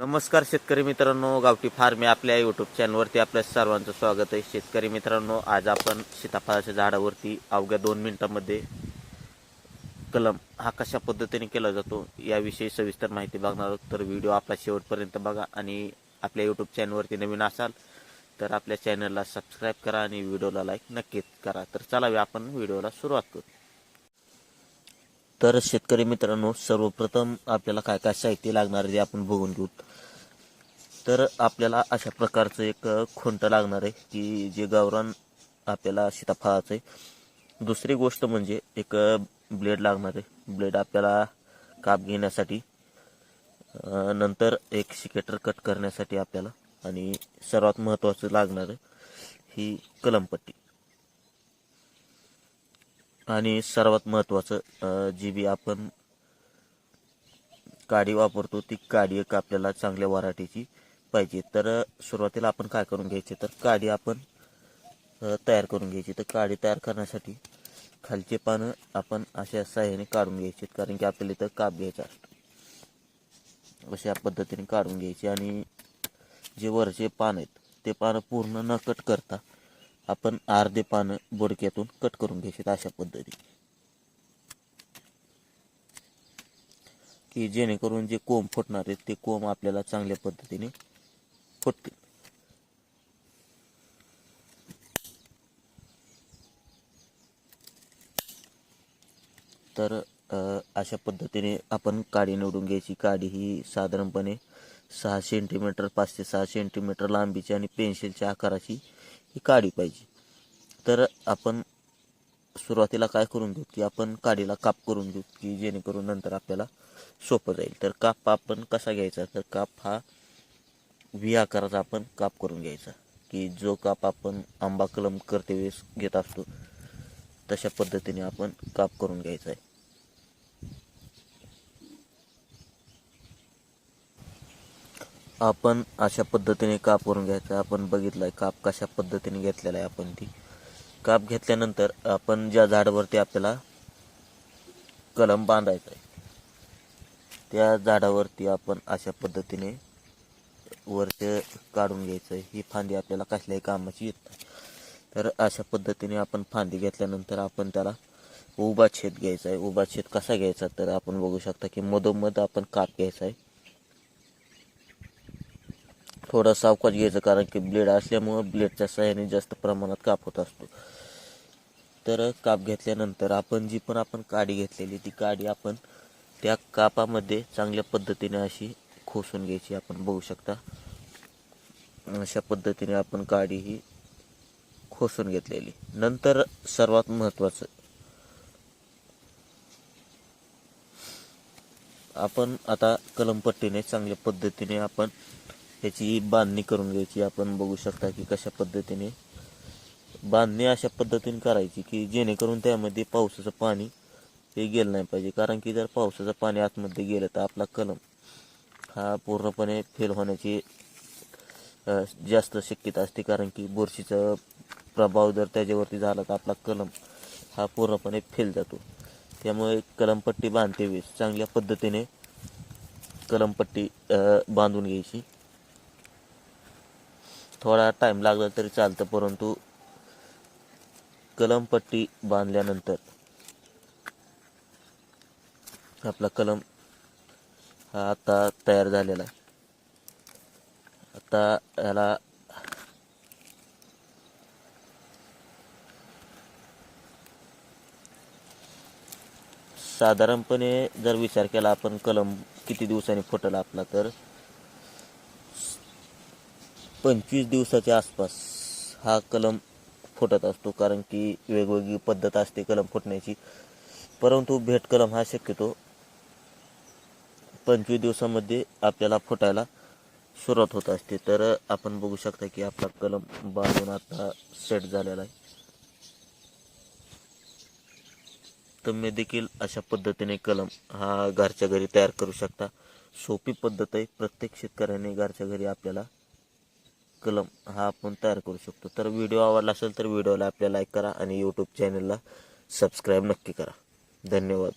नमस्कार शेतकरी मित्रांनो गावठी फार्म या आपल्या यूट्यूब चॅनलवरती आपल्या सर्वांचं स्वागत आहे. शेतकरी मित्रांनो आज आपण सीताफळाच्या झाडावरती अवघ्या दोन मिनिटांमध्ये कलम हा कशा पद्धतीने केला जातो याविषयी सविस्तर माहिती बघणार आहोत. तर व्हिडिओ आपला शेवटपर्यंत बघा आणि आपल्या यूट्यूब चॅनलवरती नवीन असाल तर आपल्या चॅनलला सबस्क्राईब करा आणि व्हिडिओला लाईक नक्कीच करा. तर चला आपण व्हिडिओला सुरुवात करू. तर शेतकरी मित्रांनो सर्वप्रथम आपल्याला काय काय साहित्य लागणार आहे ते आपण बघून घेऊ. तर आपल्याला अशा प्रकारचं एक खुंट लागणार आहे की जे गावरान आपल्याला सीताफळाचं आहे. दुसरी गोष्ट म्हणजे एक ब्लेड लागणार आहे. ब्लेड आपल्याला काप घेण्यासाठी नंतर एक शिकेटर कट करण्यासाठी आपल्याला आणि सर्वात महत्त्वाचं लागणार आहे ही कलमपट्टी. आणि सर्वात महत्त्वाचं जी बी आपण काडी वापरतो ती काडी एक आपल्याला चांगल्या वराठीची पाहिजे. तर सुरुवातीला आपण काय करून घ्यायचे? तर काडी आपण तयार करून घ्यायची. तर काडी तयार करण्यासाठी खालचे पानं आपण अशा सहाय्याने काढून घ्यायचे कारण की आपल्याला इथं काप घ्यायचा असतो. अशा पद्धतीने काढून घ्यायचे. आणि जे वरचे पान आहेत ते पानं पूर्ण न कट करता आपण अर्धे पानं बोडक्यातून कट करून घ्यायचे अशा पद्धतीने. की जेणेकरून जे कोंब फुटणार आहेत ते कोंब आपल्याला चांगल्या पद्धतीने तर अशा पद्धतीने आपण काडी निवडून घ्यायची. काडी ही साधारणपणे सहा सेंटीमीटर पाच ते सहा सेंटीमीटर लांबीची आणि पेन्सिलच्या आकाराची ही काडी पाहिजे. तर आपण सुरुवातीला काय करून घेऊ की आपण काडीला काप करून घेऊ की जेणेकरून नंतर आपल्याला सोपं जाईल. तर काप आपण कसा घ्यायचा? तर काप हा व्ही आकाराचा आपण काप करून घ्यायचा. की जो काप आपण आंबा कलम करते वेळेस घेत असतो तशा पद्धतीने आपण काप करून घ्यायचा आहे. आपण अशा पद्धतीने काप करून घ्यायचा. आपण बघितलंय काप कशा पद्धतीने घेतलेला आहे आपण ती. काप घेतल्यानंतर आपण ज्या झाडावरती आपल्याला कलम बांधायचा आहे त्या झाडावरती आपण अशा पद्धतीने वरचे काढून घ्यायचं आहे. ही फांदी आपल्याला कसल्याही कामाची येत नाही. तर अशा पद्धतीने आपण फांदी घेतल्यानंतर आपण त्याला उभा छेद घ्यायचा आहे. उभा छेद कसा घ्यायचा? तर आपण बघू शकता की मधोमध आपण काप घ्यायचा आहे. थोडा सावकाश घ्यायचं कारण की ब्लेड असल्यामुळं ब्लेडच्या सहाय्याने जास्त प्रमाणात काप होत असतो. तर काप घेतल्यानंतर आपण जी पण आपण काडी घेतलेली ती काडी आपण त्या कापामध्ये चांगल्या पद्धतीने अशी खोसून घ्यायची आपण बघू शकता. अशा पद्धतीने आपण काडी ही खोसून घेतलेली. नंतर सर्वात महत्त्वाचं आपण आता कलमपट्टीने चांगल्या पद्धतीने आपण याची बांधणी करून घ्यायची. आपण बघू शकता की कशा पद्धतीने बांधणी अशा पद्धतीने करायची की जेणेकरून त्यामध्ये पावसाचं पाणी हे गेलं नाही पाहिजे. कारण की जर पावसाचं पाणी आतमध्ये गेलं तर आपला कलम हा पूर्णपणे फेल होण्याची जास्त शक्यता असते. कारण की बुरशीचा प्रभाव जर त्याच्यावरती झाला तर आपला कलम हा पूर्णपणे फेल जातो. त्यामुळे कलमपट्टी बांधते वेळेस. चांगल्या पद्धतीने कलमपट्टी बांधून घ्यायची. थोडा टाईम लागला तरी चालतं परंतु कलमपट्टी बांधल्यानंतर आपला कलम हा आता तयार झालेला आहे. आता याला साधारणपणे जर विचार केला आपण कलम किती दिवसांनी फुटल आपला तर पंचवीस दिवसाच्या आसपास हा कलम फुटत असतो कारण की वेगवेगळी पद्धत असते कलम फुटण्याची. परंतु भेट कलम हा शक्यतो पंचवीस दिवसामध्ये आपल्याला फुटायला सुरुवात होत असते. तर आपण बघू शकता की आपला कलम बांधून आता सेट झालेला आहे. तुम्ही देखील अशा पद्धतीने कलम हा घरच्या घरी तयार करू शकता. सोपी पद्धत आहे. प्रत्येक शेतकऱ्याने घरच्या घरी आपल्याला कलम हा आपण तयार करू शकतो. तर व्हिडिओ आवडला असेल तर व्हिडिओला आपल्याला लाईक करा आणि यूट्यूब चॅनलला सबस्क्राईब नक्की करा. धन्यवाद.